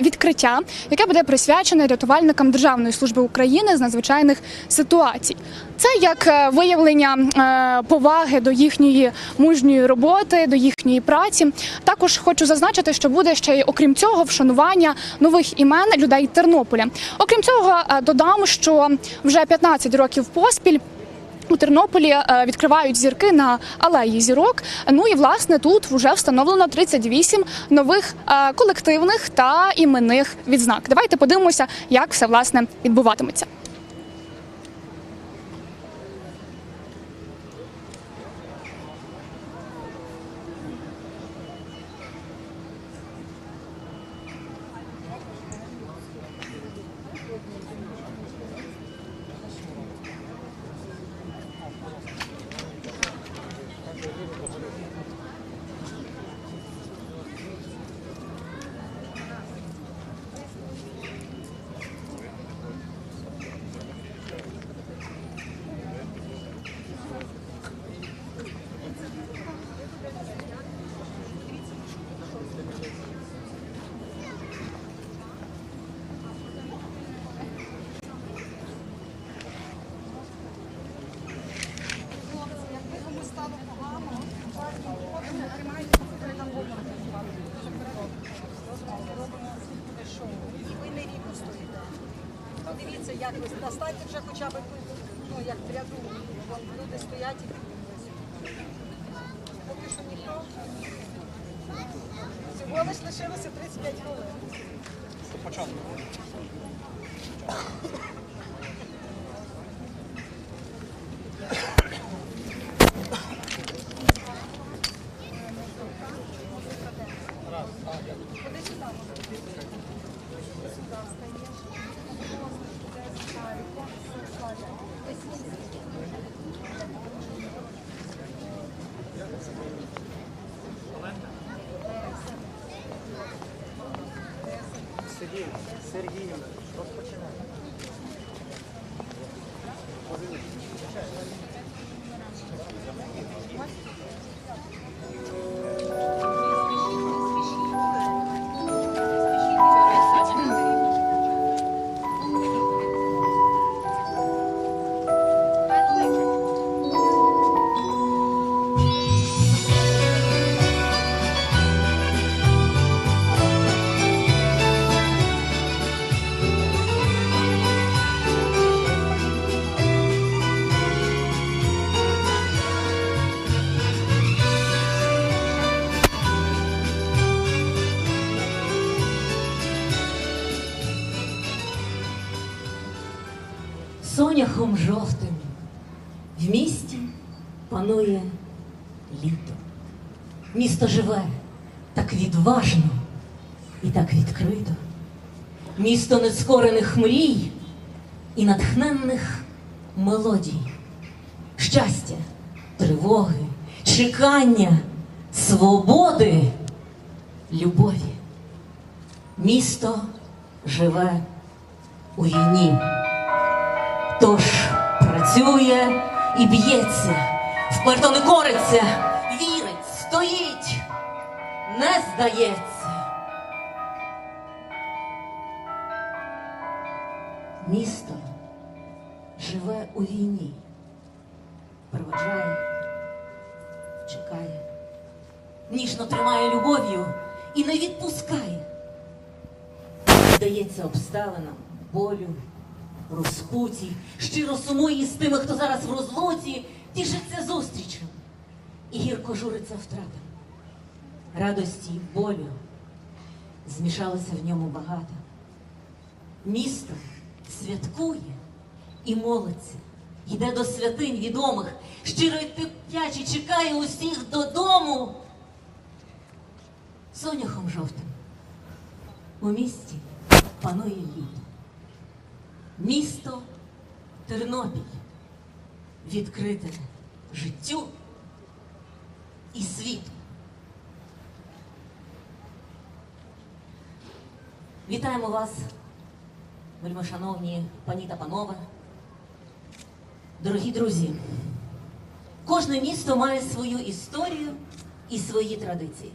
відкриття, яке буде присвячене рятувальникам Державної служби України з надзвичайних ситуацій. Це як е, виявлення е, поваги до їхньої мужньої роботи, до їхньої праці. Також хочу зазначити, що буде ще й окрім цього вшанування нових імен людей Тернополя. Окрім цього, е, додам, що вже 15 років поспіль. У Тернополі е, відкривають зірки на алеї зірок. Ну і власне тут вже встановлено 38 нових е, колективних та іменних відзнак. Давайте подивимося, як все власне відбуватиметься. Ви не рівно стоїте. Подивіться, як ви настаньте вже хоча б ну, як в ряду. Вон люди стоять і дивляться. Поки що ніхто. Всього лиш лишилося 35 хвилин. Соняхом жовтим в місті панує літо. Місто живе так відважно і так відкрито. Місто нескорених мрій і натхненних мелодій, щастя, тривоги, чекання, свободи, любові. Місто живе у війні. Тож працює і б'ється, вперто не кориться, вірить, стоїть, не здається. Місто живе у війні, проведжає, чекає, ніжно тримає любов'ю і не відпускає. Здається обставинам, болю, розпуті, щиро сумує з тими, хто зараз в розлуці, тішиться зустрічем і гірко журиться втратам. Радості й болю змішалося в ньому багато. Місто святкує і молиться, йде до святинь відомих, щиро й тепляче чекає усіх додому. Соняхом жовтим у місті панує літо. Місто Тернопіль відкрите життю і світу. Вітаємо вас вельмишановні пані та панове, дорогі друзі, кожне місто має свою історію і свої традиції.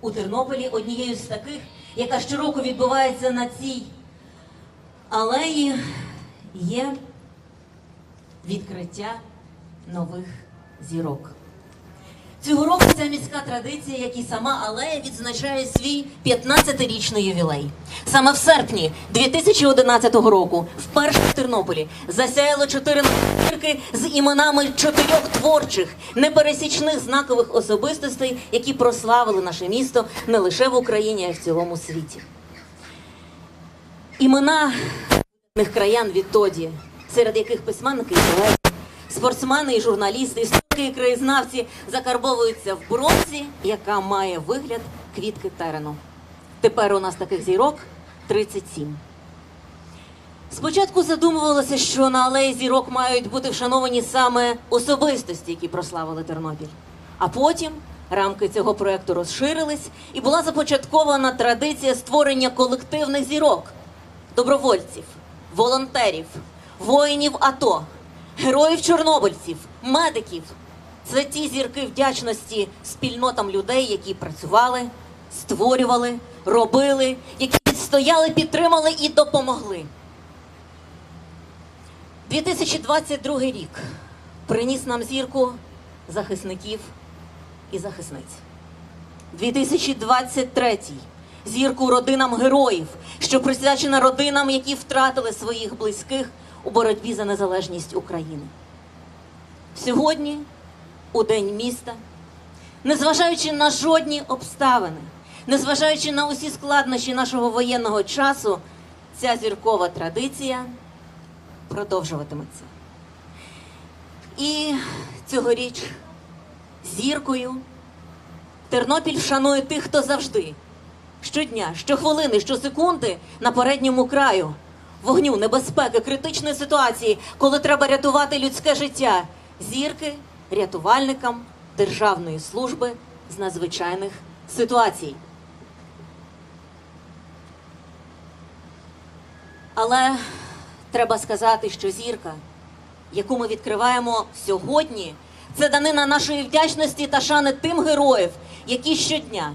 У Тернополі однією з таких, яка щороку відбувається на цій алеї, є відкриття нових зірок. Цього року ця міська традиція, як і сама алея, відзначає свій 15-річний ювілей. Саме в серпні 2011 року, вперше в Тернополі, засяяло чотири зірки з іменами чотирьох творчих, непересічних знакових особистостей, які прославили наше місто не лише в Україні, а й в цілому світі. Імена краян відтоді, серед яких письменники і поети, спортсмени і журналісти, історики і краєзнавці закарбовуються в бронзі, яка має вигляд квітки терену. Тепер у нас таких зірок 37. Спочатку задумувалося, що на алеї зірок мають бути вшановані саме особистості, які прославили Тернопіль. А потім рамки цього проекту розширились і була започаткована традиція створення колективних зірок, добровольців, волонтерів, воїнів АТО, героїв чорнобильців, медиків. Це ті зірки вдячності спільнотам людей, які працювали, створювали, робили, які відстояли, підтримали і допомогли. 2022 рік приніс нам зірку захисників і захисниць. 2023 зірку родинам героїв, що присвячена родинам, які втратили своїх близьких у боротьбі за незалежність України. Сьогодні, у День міста, незважаючи на жодні обставини, незважаючи на усі складнощі нашого воєнного часу, ця зіркова традиція продовжуватиметься. І цьогоріч зіркою Тернопіль шанує тих, хто завжди, щодня, щохвилини, щосекунди на передньому краю вогню, небезпеки, критичної ситуації, коли треба рятувати людське життя. Зірки рятувальникам Державної служби з надзвичайних ситуацій. Але треба сказати, що зірка, яку ми відкриваємо сьогодні, це данина нашої вдячності та шани тим героїв, які щодня,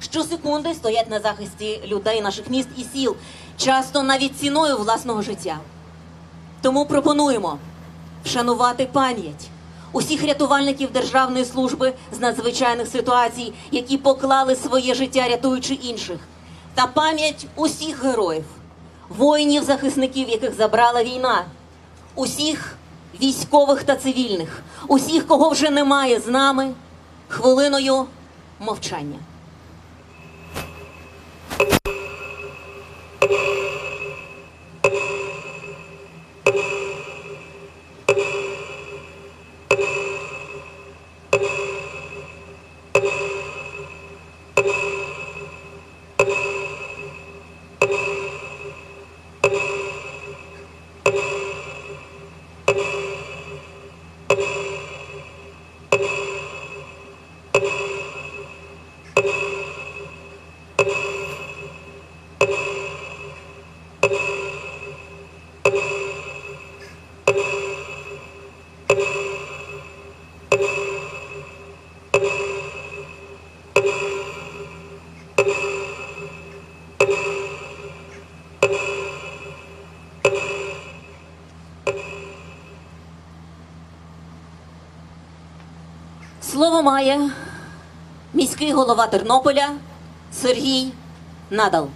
щосекунди стоять на захисті людей наших міст і сіл, часто навіть ціною власного життя. Тому пропонуємо вшанувати пам'ять усіх рятувальників Державної служби з надзвичайних ситуацій, які поклали своє життя, рятуючи інших, та пам'ять усіх героїв, воїнів-захисників, яких забрала війна, усіх військових та цивільних, усіх, кого вже немає з нами, хвилиною мовчання. Thank you. Слово має міський голова Тернополя Сергій Надал.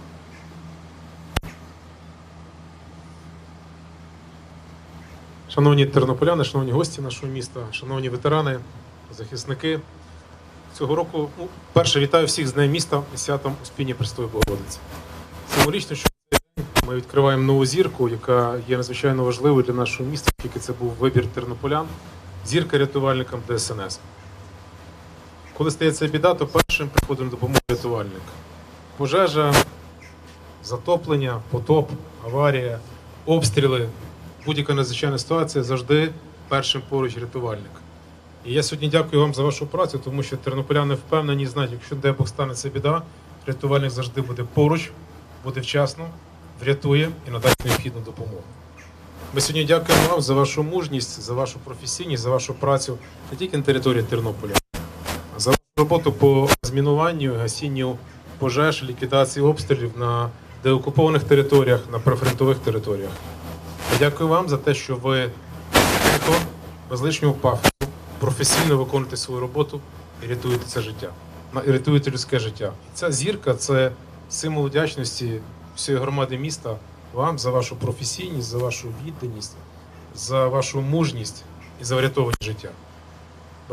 Шановні тернополяни, шановні гості нашого міста, шановні ветерани, захисники. Цього року ну, перше вітаю всіх з Днем міста і святом Успіння Престої Богородиці. Символічно, що ми відкриваємо нову зірку, яка є надзвичайно важливою для нашого міста, оскільки це був вибір тернополян, зірка рятувальникам ДСНС. Коли стається біда, то першим приходить на допомогу рятувальник. Пожежа, затоплення, потоп, аварія, обстріли, будь-яка надзвичайна ситуація завжди першим поруч рятувальник. І я сьогодні дякую вам за вашу працю, тому що тернополяни впевнені, знають, якщо де Бог станеться біда, рятувальник завжди буде поруч, буде вчасно, врятує і надасть необхідну допомогу. Ми сьогодні дякуємо вам за вашу мужність, за вашу професійність, за вашу працю не тільки на території Тернополя, роботу по змінуванню, гасінню пожеж, ліквідації обстрілів на деокупованих територіях, на прифронтових територіях. Дякую вам за те, що ви без лишнього пафосу, професійно виконуєте свою роботу і рятуєте це життя, і рятуєте людське життя. Ця зірка це символ вдячності всієї громади міста вам за вашу професійність, за вашу відданість, за вашу мужність і за врятовані життя.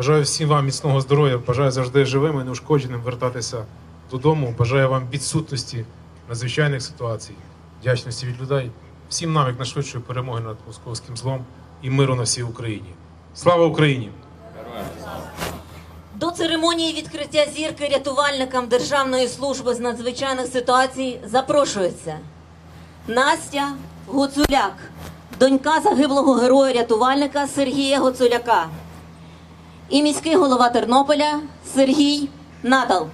Бажаю всім вам міцного здоров'я, бажаю завжди живим і неушкодженим вертатися додому. Бажаю вам відсутності надзвичайних ситуацій, вдячності від людей, всім нам якнайшвидшої перемоги над московським злом і миру на всій Україні. Слава Україні! До церемонії відкриття зірки рятувальникам Державної служби з надзвичайних ситуацій запрошується Настя Гуцуляк, донька загиблого героя-рятувальника Сергія Гуцуляка і міський голова Тернополя Сергій Надал.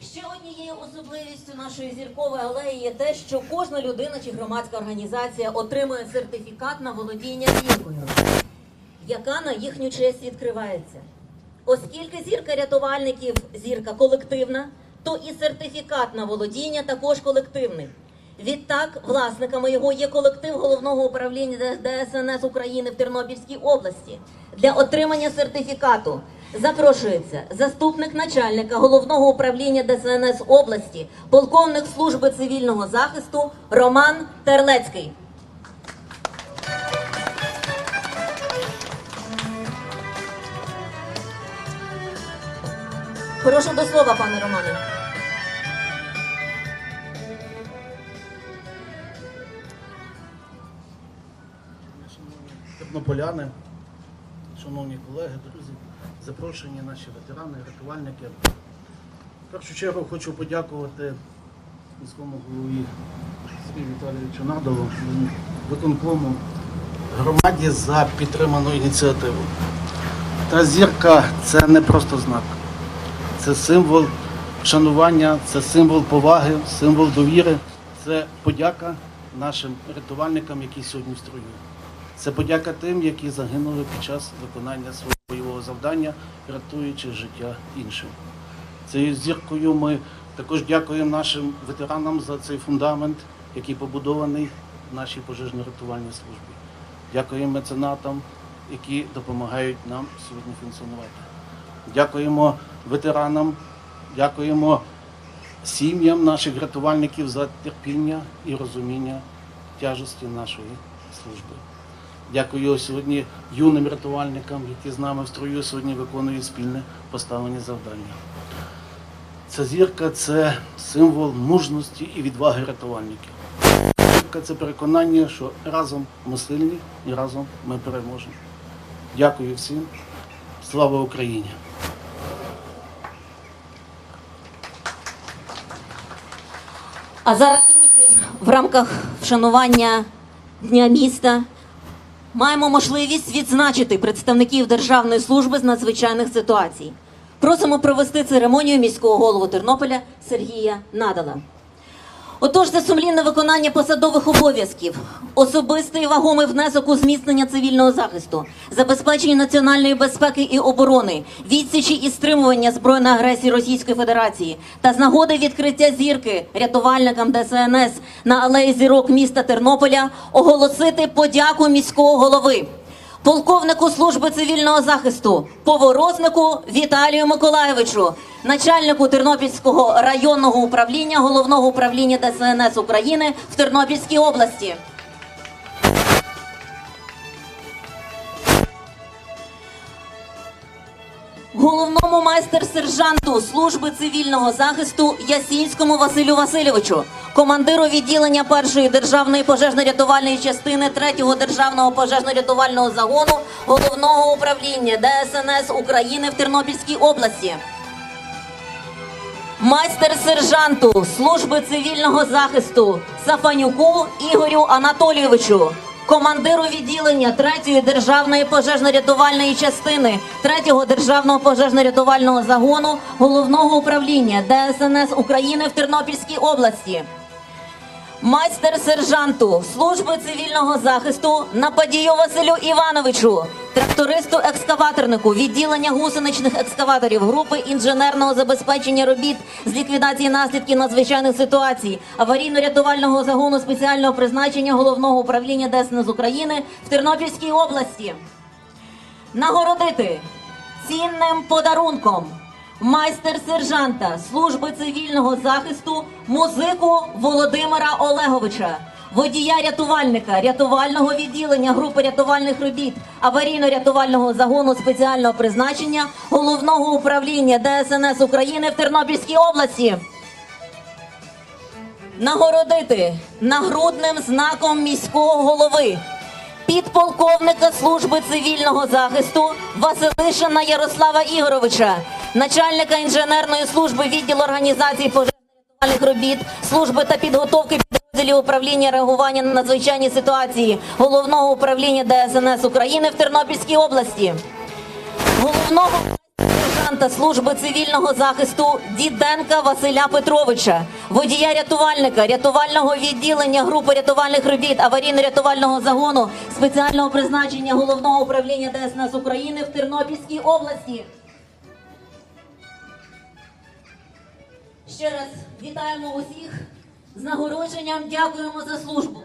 Ще однією особливістю нашої зіркової алеї є те, що кожна людина чи громадська організація отримує сертифікат на володіння зіркою, яка на їхню честь відкривається. Оскільки зірка рятувальників зірка колективна, то і сертифікат на володіння також колективний. Відтак, власниками його є колектив головного управління ДСНС України в Тернопільській області. Для отримання сертифікату запрошується заступник начальника головного управління ДСНС області, полковник служби цивільного захисту Роман Терлецький. Прошу до слова, пане Романе. тернополяни, шановні колеги, друзі, запрошені наші ветерани, рятувальники. В першу чергу хочу подякувати міському голові Сергію Віталійовичу Надову, виконкому громаді за підтриману ініціативу. Та зірка це не просто знак, це символ шанування, це символ поваги, символ довіри, це подяка нашим рятувальникам, які сьогодні в строю. Це подяка тим, які загинули під час виконання свого бойового завдання, рятуючи життя іншим. Цією зіркою ми також дякуємо нашим ветеранам за цей фундамент, який побудований в нашій пожежно-рятувальній службі. Дякуємо меценатам, які допомагають нам сьогодні функціонувати. Дякуємо ветеранам, дякуємо сім'ям наших рятувальників за терпіння і розуміння тяжесті нашої служби. Дякую сьогодні юним рятувальникам, які з нами в строю сьогодні виконують спільне поставлені завдання. Ця зірка це символ мужності і відваги рятувальників. Зірка це переконання, що разом ми сильні і разом ми переможемо. Дякую всім. Слава Україні! А зараз, друзі, в рамках вшанування Дня міста маємо можливість відзначити представників Державної служби з надзвичайних ситуацій. Просимо провести церемонію міського голову Тернополя Сергія Надала. Отож, за сумлінне виконання посадових обов'язків, особистий вагомий внесок у зміцнення цивільного захисту, забезпечення національної безпеки і оборони, відсічі і стримування збройної агресії Російської Федерації та з нагоди відкриття зірки рятувальникам ДСНС на алеї зірок міста Тернополя оголосити подяку міського голови. Полковнику служби цивільного захисту, поворознику Віталію Миколаєвичу, начальнику Тернопільського районного управління головного управління ДСНС України в Тернопільській області. Головному майстер-сержанту служби цивільного захисту Ясінському Василю Васильовичу, командиру відділення першої державної пожежно-рятувальної частини третього державного пожежно-рятувального загону головного управління ДСНС України в Тернопільській області. Майстер сержанту служби цивільного захисту Сафанюку Ігорю Анатолійовичу, командиру відділення 3-ї державної пожежно-рятувальної частини 3-го державного пожежно-рятувального загону головного управління ДСНС України в Тернопільській області. Майстер сержанту служби цивільного захисту Нападію Василю Івановичу, трактористу екскаваторнику відділення гусеничних екскаваторів групи інженерного забезпечення робіт з ліквідації наслідків надзвичайних ситуацій, аварійно-рятувального загону спеціального призначення головного управління ДСНС України в Тернопільській області. Нагородити цінним подарунком майстер сержанта служби цивільного захисту музику Володимира Олеговича, водія рятувальника рятувального відділення групи рятувальних робіт аварійно-рятувального загону спеціального призначення головного управління ДСНС України в Тернопільській області. Нагородити нагрудним знаком міського голови підполковника служби цивільного захисту Василишина Ярослава Ігоровича, начальника інженерної служби відділу організації пожежно-рятувальних робіт, служби та підготовки підрозділів управління реагування на надзвичайні ситуації головного управління ДСНС України в Тернопільській області, головного сержанта служби цивільного захисту Діденка Василя Петровича, водія рятувальника рятувального відділення групи рятувальних робіт аварійно-рятувального загону спеціального призначення головного управління ДСНС України в Тернопільській області. Ще раз вітаємо усіх з нагородженням. Дякуємо за службу.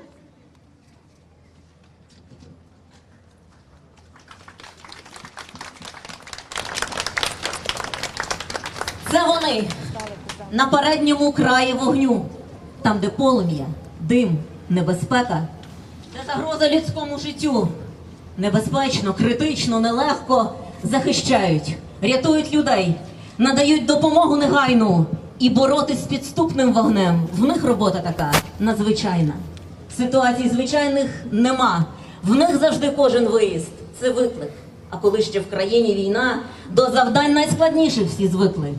Це вони на передньому краї вогню, там, де полум'я, дим, небезпека, де загроза людському життю. Небезпечно, критично, нелегко захищають, рятують людей, надають допомогу негайну і боротись з підступним вогнем. В них робота така надзвичайна. Ситуацій звичайних нема. В них завжди кожен виїзд це виклик. А коли ще в країні війна, до завдань найскладніших всі звикли.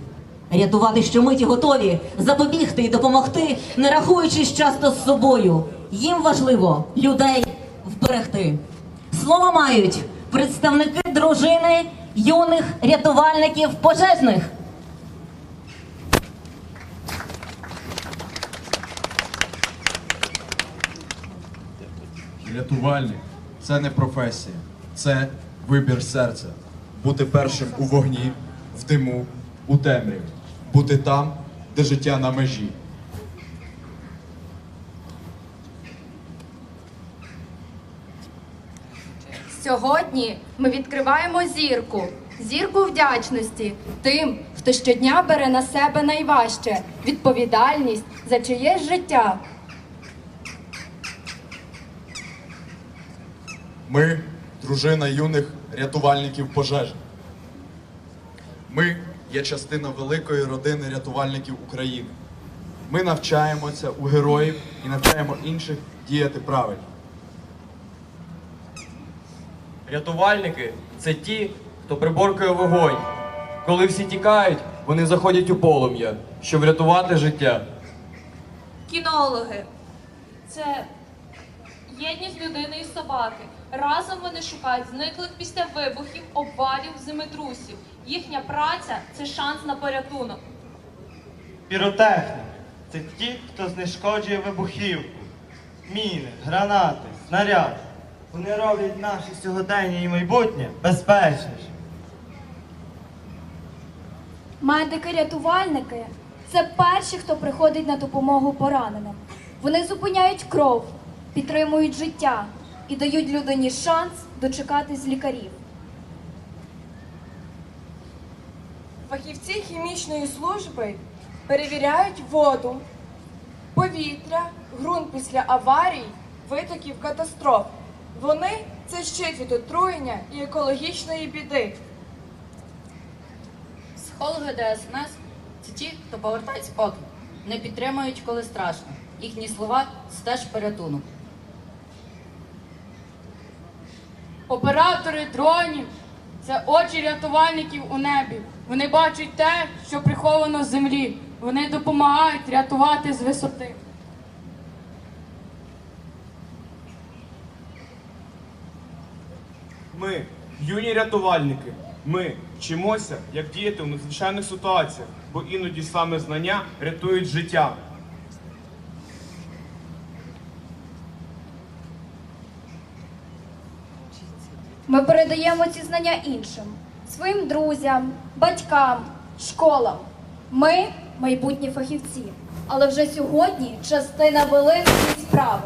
Рятувати щомиті готові, запобігти і допомогти, не рахуючись часто з собою. Їм важливо людей вберегти. Слово мають представники дружини юних рятувальників пожежних. Рятувальник це не професія, це вибір серця. Бути першим у вогні, в диму, у темряві, бути там, де життя на межі. Сьогодні ми відкриваємо зірку, зірку вдячності тим, хто щодня бере на себе найважче відповідальність за чиєсь життя. Ми дружина юних рятувальників пожежних. Ми є частина великої родини рятувальників України. Ми навчаємося у героїв і навчаємо інших діяти правильно. Рятувальники це ті, хто приборкує вогонь. Коли всі тікають, вони заходять у полум'я, щоб врятувати життя. Кінологи це єдність людини і собаки. Разом вони шукають зниклих після вибухів, обвалів, землетрусів. Їхня праця це шанс на порятунок. Піротехніки це ті, хто знешкоджує вибухівку, міни, гранати, снаряди. Вони роблять наше сьогодення і майбутнє безпечніше. Медики-рятувальники це перші, хто приходить на допомогу пораненим. Вони зупиняють кров, підтримують життя і дають людині шанс дочекатись лікарів. Фахівці хімічної служби перевіряють воду, повітря, ґрунт після аварій, витоків катастроф. Вони це щит від отруєння і екологічної біди. Психологи ДСНС це ті, хто повертають спокій, не підтримують, коли страшно. Їхні слова це теж порятунок. Оператори дронів це очі рятувальників у небі. Вони бачать те, що приховано з землі. Вони допомагають рятувати з висоти. Ми, юні рятувальники, ми вчимося, як діяти в надзвичайних ситуаціях, бо іноді саме знання рятують життя. Ми передаємо ці знання іншим, своїм друзям, батькам, школам. Ми майбутні фахівці, але вже сьогодні частина великої справи.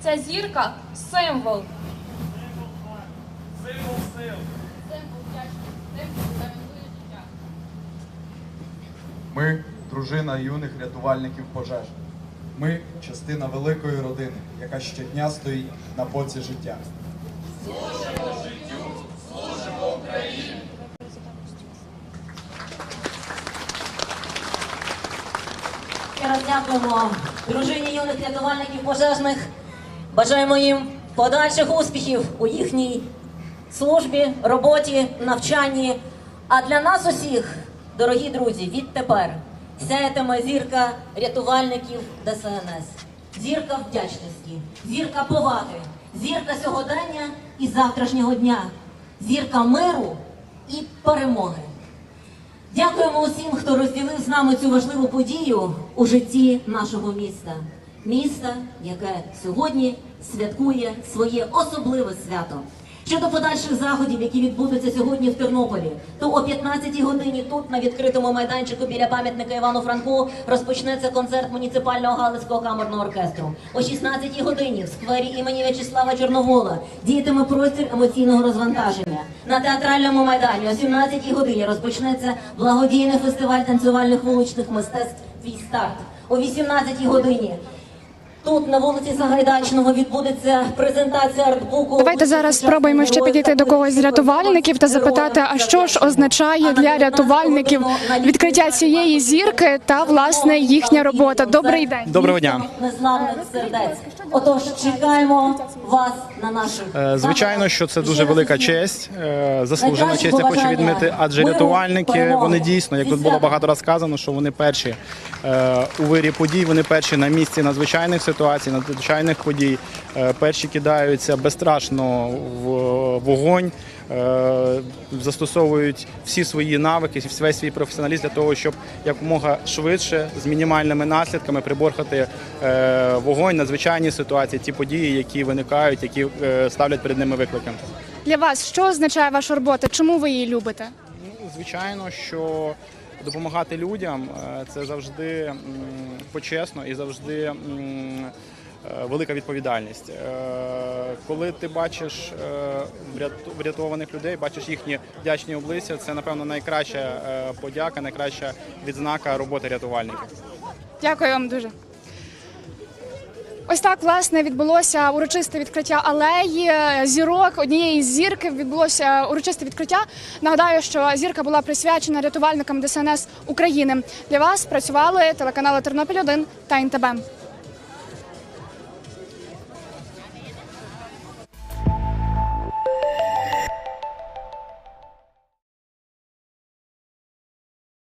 Ця зірка символ. Символ сил. Ми дружина юних рятувальників пожеж. Ми частина великої родини, яка щодня стоїть на боці життя. Ще раз дякуємо дружині юних рятувальників пожежних. Бажаємо їм подальших успіхів у їхній службі, роботі, навчанні. А для нас усіх, дорогі друзі, відтепер сяятиме зірка рятувальників ДСНС. Зірка вдячності, зірка поваги, зірка сьогодення і завтрашнього дня, зірка миру і перемоги. Дякуємо усім, хто розділив з нами цю важливу подію у житті нашого міста. Міста, яке сьогодні святкує своє особливе свято. Щодо подальших заходів, які відбудуться сьогодні в Тернополі, то о 15-й годині тут на відкритому майданчику біля пам'ятника Івану Франку розпочнеться концерт муніципального галицького камерного оркестру. О 16-й годині в сквері імені В'ячеслава Чорновола діятиме простір емоційного розвантаження. На театральному майдані о 17-й годині розпочнеться благодійний фестиваль танцювальних вуличних мистецтв «Твій старт». О 18-й годині Тут на вулиці Сагайдачного відбудеться презентація артбуку. Давайте зараз спробуємо ще підійти до когось з рятувальників та запитати, а що ж означає для рятувальників відкриття цієї зірки та власне їхня робота. Добрий день. Доброго дня. Незламних сердець. Отож, чекаємо вас на наших. Е, Звичайно, що це дуже велика честь, е, заслужена честь, я хочу відмити, адже рятувальники вони дійсно, як тут було багато раз сказано, що вони перші е, у вирі подій, вони перші на місці надзвичайних ситуацій, надзвичайних подій, перші кидаються безстрашно в вогонь. Е, Застосовують всі свої навики, весь свій професіоналізм для того, щоб якомога швидше з мінімальними наслідками приборхати е, вогонь, надзвичайні ситуації, ті події, які виникають, які е, ставлять перед ними виклики. Для вас що означає ваша робота? Чому ви її любите? Ну, звичайно, що допомагати людям це завжди почесно і завжди велика відповідальність. Е, Коли ти бачиш е, врятованих людей, бачиш їхні вдячні обличчя, це напевно найкраща е, подяка, найкраща відзнака роботи рятувальників. Дякую вам дуже. Ось так власне відбулося урочисте відкриття алеї е, зірок. Однієї з зірки відбулося урочисте відкриття. Нагадаю, що зірка була присвячена рятувальникам ДСНС України. Для вас працювали телеканали Тернопіль 1 та ІНТБ.